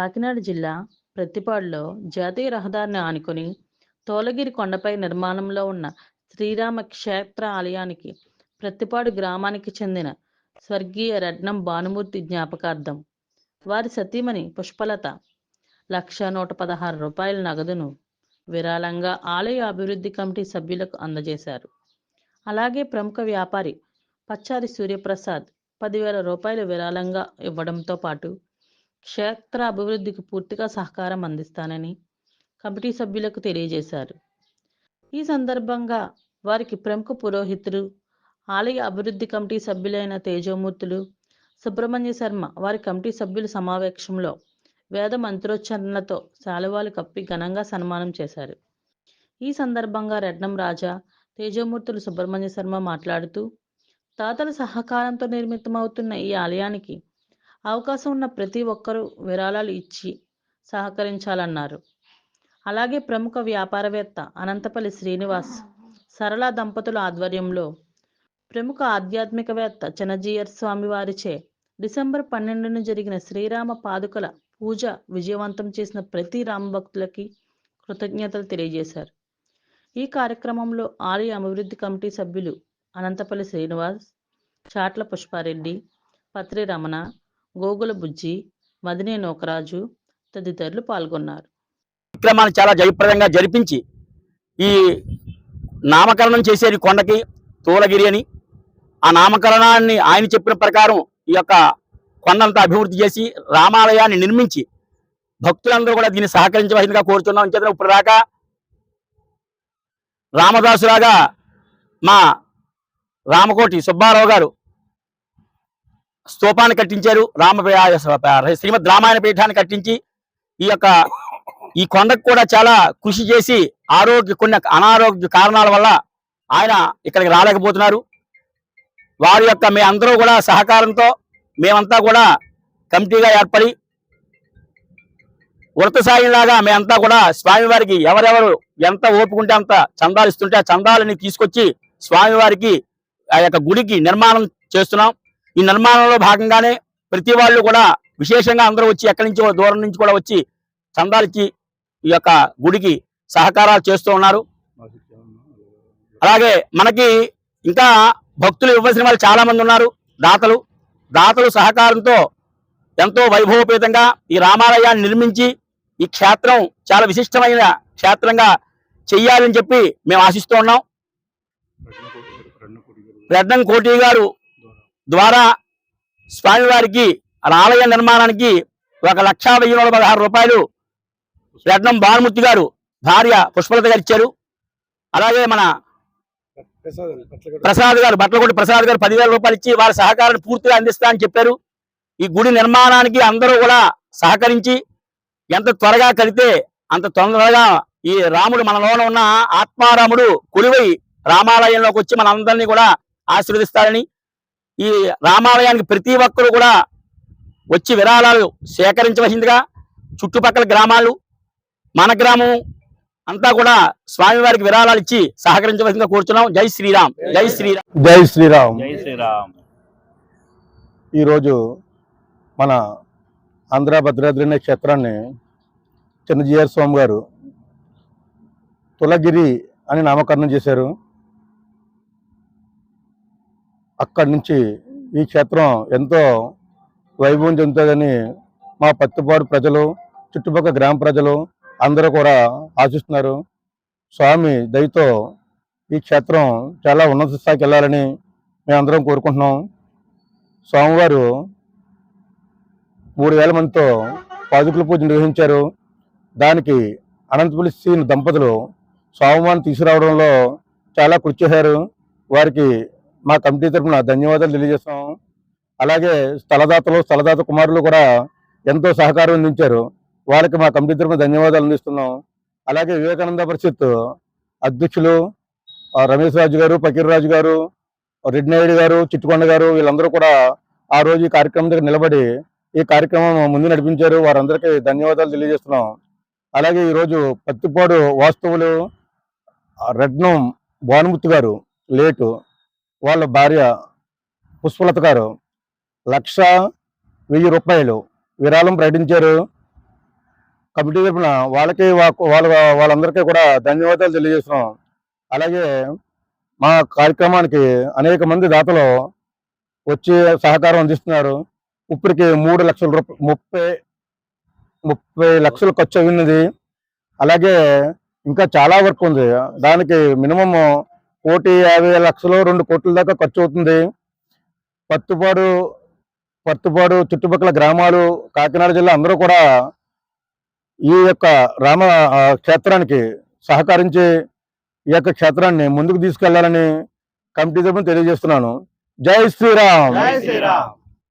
కాకినాడ జిల్లా ప్రత్తిపాడులో జాతీయ రహదారిని ఆనుకొని తోలగిరి కొండపై నిర్మాణంలో ఉన్న శ్రీరామ క్షేత్ర ఆలయానికి ప్రత్తిపాడు గ్రామానికి చెందిన స్వర్గీయ రత్నం భానుమూర్తి జ్ఞాపకార్థం. వారి సతీమణి పుష్పలత లక్ష నూట పదహారు రూపాయల నగదును విరాళంగా ఆలయ అభివృద్ధి కమిటీ సభ్యులకు అందజేశారు. అలాగే ప్రముఖ వ్యాపారి పచ్చారి సూర్యప్రసాద్ పదివేల రూపాయలు విరాళంగా ఇవ్వడంతో పాటు క్షేత్ర అభివృద్ధికి పూర్తిగా సహకారం అందిస్తానని కమిటీ సభ్యులకు తెలియజేశారు. ఈ సందర్భంగా వారికి ప్రముఖ పురోహితులు ఆలయ అభివృద్ధి కమిటీ సభ్యులైన తేజోమూర్తులు సుబ్రహ్మణ్య శర్మ వారి కమిటీ సభ్యుల సమావేశంలో వేద మంత్రోచ్చరణలతో శాలువాలు కప్పి ఘనంగా సన్మానం చేశారు. ఈ సందర్భంగా రెడ్నం రాజా తేజోమూర్తులు సుబ్రహ్మణ్య శర్మ మాట్లాడుతూ తాతల సహకారంతో నిర్మితమవుతున్న ఈ ఆలయానికి అవకాశం ఉన్న ప్రతి ఒక్కరూ విరాళాలు ఇచ్చి సహకరించాలన్నారు. అలాగే ప్రముఖ వ్యాపారవేత్త అనంతపల్లి శ్రీనివాస్ సరళ దంపతుల ఆధ్వర్యంలో ప్రముఖ ఆధ్యాత్మికవేత్త చనజీయర్ స్వామి వారిచే డిసెంబర్ పన్నెండున జరిగిన శ్రీరామ పాదుకల పూజ విజయవంతం చేసిన ప్రతి రామభక్తులకి కృతజ్ఞతలు తెలియజేశారు. ఈ కార్యక్రమంలో ఆలయ అభివృద్ధి కమిటీ సభ్యులు అనంతపల్లి శ్రీనివాస్ చాట్ల పుష్పారెడ్డి పత్రి రమణ గోగుల బుజ్జి మదినే నోకరాజు తదితరులు పాల్గొన్నారు. కార్యక్రమాన్ని చాలా జయప్రదంగా జరిపించి ఈ నామకరణం చేసేది కొండకి తోలగిరి అని. ఆ నామకరణాన్ని ఆయన చెప్పిన ప్రకారం ఈ యొక్క కొండంతా అభివృద్ధి చేసి రామాలయాన్ని నిర్మించి భక్తులందరూ కూడా దీన్ని సహకరించవలసిందిగా కోరుతున్నాం. ఇంకేదో ఇప్పుడు రాక రామదాసులాగా మా రామకోటి సుబ్బారావు గారు స్తూపాన్ని కట్టించారు. రామ శ్రీమద్ రామాయణ పీఠాన్ని కట్టించి ఈ యొక్క ఈ కొండకు కూడా చాలా కృషి చేసి ఆరోగ్య కొన్ని అనారోగ్య కారణాల వల్ల ఆయన ఇక్కడికి రాలేకపోతున్నారు. వారి యొక్క మీ అందరూ కూడా సహకారంతో మేమంతా కూడా కమిటీగా ఏర్పడి వృత సాయంలాగా మేమంతా కూడా స్వామివారికి ఎవరెవరు ఎంత ఓపుకుంటే అంత చందాలు ఇస్తుంటే ఆ చందాలని తీసుకొచ్చి స్వామివారికి ఆ యొక్క గుడికి నిర్మాణం చేస్తున్నాం. ఈ నిర్మాణంలో భాగంగానే ప్రతి వాళ్ళు కూడా విశేషంగా అందరూ వచ్చి ఎక్కడి నుంచి దూరం నుంచి కూడా వచ్చి చందాలు ఇచ్చి ఈ యొక్క గుడికి సహకారాలు చేస్తూ ఉన్నారు. అలాగే మనకి ఇంకా భక్తులు ఇవ్వాల్సిన వాళ్ళు చాలా మంది ఉన్నారు. దాతలు దాతలు సహకారంతో ఎంతో వైభవపేతంగా ఈ రామాలయాన్ని నిర్మించి ఈ క్షేత్రం చాలా విశిష్టమైన క్షేత్రంగా చెయ్యాలని చెప్పి మేము ఆశిస్తూ ఉన్నాం. రెడ్డం కోటి గారు ద్వారా స్వామివారికి ఆలయ నిర్మాణానికి ఒక లక్షా వెయ్యి నూట పదహారు రూపాయలు రత్నం భానుమూర్తి గారు భార్య పుష్పలత గారు ఇచ్చారు. అలాగే మన ప్రసాద్ గారు బట్లకొండ ప్రసాద్ గారు పదివేల రూపాయలు ఇచ్చి వారి సహకారాన్ని పూర్తిగా అందిస్తా అని చెప్పారు. ఈ గుడి నిర్మాణానికి అందరూ కూడా సహకరించి ఎంత త్వరగా కలితే అంత తొందరగా ఈ రాముడు మనలోన ఉన్న ఆత్మారాముడు కొలువై రామాలయంలోకి వచ్చి మనందరినీ కూడా ఆశీర్వదిస్తారని ఈ రామాలయానికి ప్రతి ఒక్కరు కూడా వచ్చి విరాళాలు సేకరించవలసిందిగా చుట్టుపక్కల గ్రామాలు మన గ్రామం అంతా కూడా స్వామివారికి విరాళాలు ఇచ్చి సహకరించవలసిందిగా కోరుతున్నాం జై శ్రీరామ్. జై శ్రీరామ్. జై శ్రీరామ్. జై శ్రీరామ్. ఈరోజు మన ఆంధ్ర భద్రాద్రి అనే క్షేత్రాన్ని చిన్నజీఆర్ స్వామి గారు తులగిరి అని నామకరణం చేశారు. అక్కడి నుంచి ఈ క్షేత్రం ఎంతో వైభవం చెందుతుందని మా పత్తిపాడు ప్రజలు చుట్టుపక్కల గ్రామ ప్రజలు అందరూ కూడా ఆశిస్తున్నారు. స్వామి దయతో ఈ క్షేత్రం చాలా ఉన్నత స్థాయికి వెళ్ళాలని మేమందరం కోరుకుంటున్నాం. స్వామివారు మూడు వేల మందితో పాదుకుల పూజ నిర్వహించారు. దానికి అనంతపులి శ్రీని దంపతులు స్వామివారిని తీసుకురావడంలో చాలా కృషి చేశారు. వారికి మా కమిటీ తరఫున ధన్యవాదాలు తెలియజేస్తాం అలాగే స్థలదాతలు స్థలదాత కుమారులు కూడా ఎంతో సహకారం అందించారు. వారికి మా కమిటీ తరఫున ధన్యవాదాలు అందిస్తున్నాం అలాగే వివేకానంద పరిషత్ అధ్యక్షులు రమేష్ రాజు గారు పకీర్ రాజు గారు రెడ్డినాయుడు గారు చిట్టుకొండ గారు వీళ్ళందరూ కూడా ఆ రోజు ఈ కార్యక్రమం దగ్గర నిలబడి ఈ కార్యక్రమం ముందు నడిపించారు. వారందరికీ ధన్యవాదాలు తెలియజేస్తున్నాం అలాగే ఈరోజు పత్తిపాడు వాస్తవులు రెడ్నం భానుమూర్తి గారు లేటు వాళ్ళ భార్య పుష్పలత గారు లక్ష వెయ్యి రూపాయలు విరాళం ప్రకటించారు. కమిటీ తరఫున వాళ్ళకి వాళ్ళ వాళ్ళందరికీ కూడా ధన్యవాదాలు తెలియజేస్తున్నాం. అలాగే మా కార్యక్రమానికి అనేక మంది దాతలు వచ్చి సహకారం అందిస్తున్నారు. ఇప్పటికి మూడు లక్షల రూపాయలు ముప్పై ముప్పై లక్షలు ఖర్చు అయింది అలాగే ఇంకా చాలా వర్క్ ఉంది. దానికి మినిమము కోటి యాభై లక్షలు రెండు కోట్ల దాకా ఖర్చు అవుతుంది పత్తుపాడు పత్తుపాడు చుట్టుపక్కల గ్రామాలు కాకినాడ జిల్లా అందరూ కూడా ఈ యొక్క రామ క్షేత్రానికి సహకరించి ఈ యొక్క క్షేత్రాన్ని ముందుకు తీసుకెళ్ళాలని కమిటీ తరఫున తెలియజేస్తున్నాను. జై శ్రీరామ్! జై శ్రీరామ్!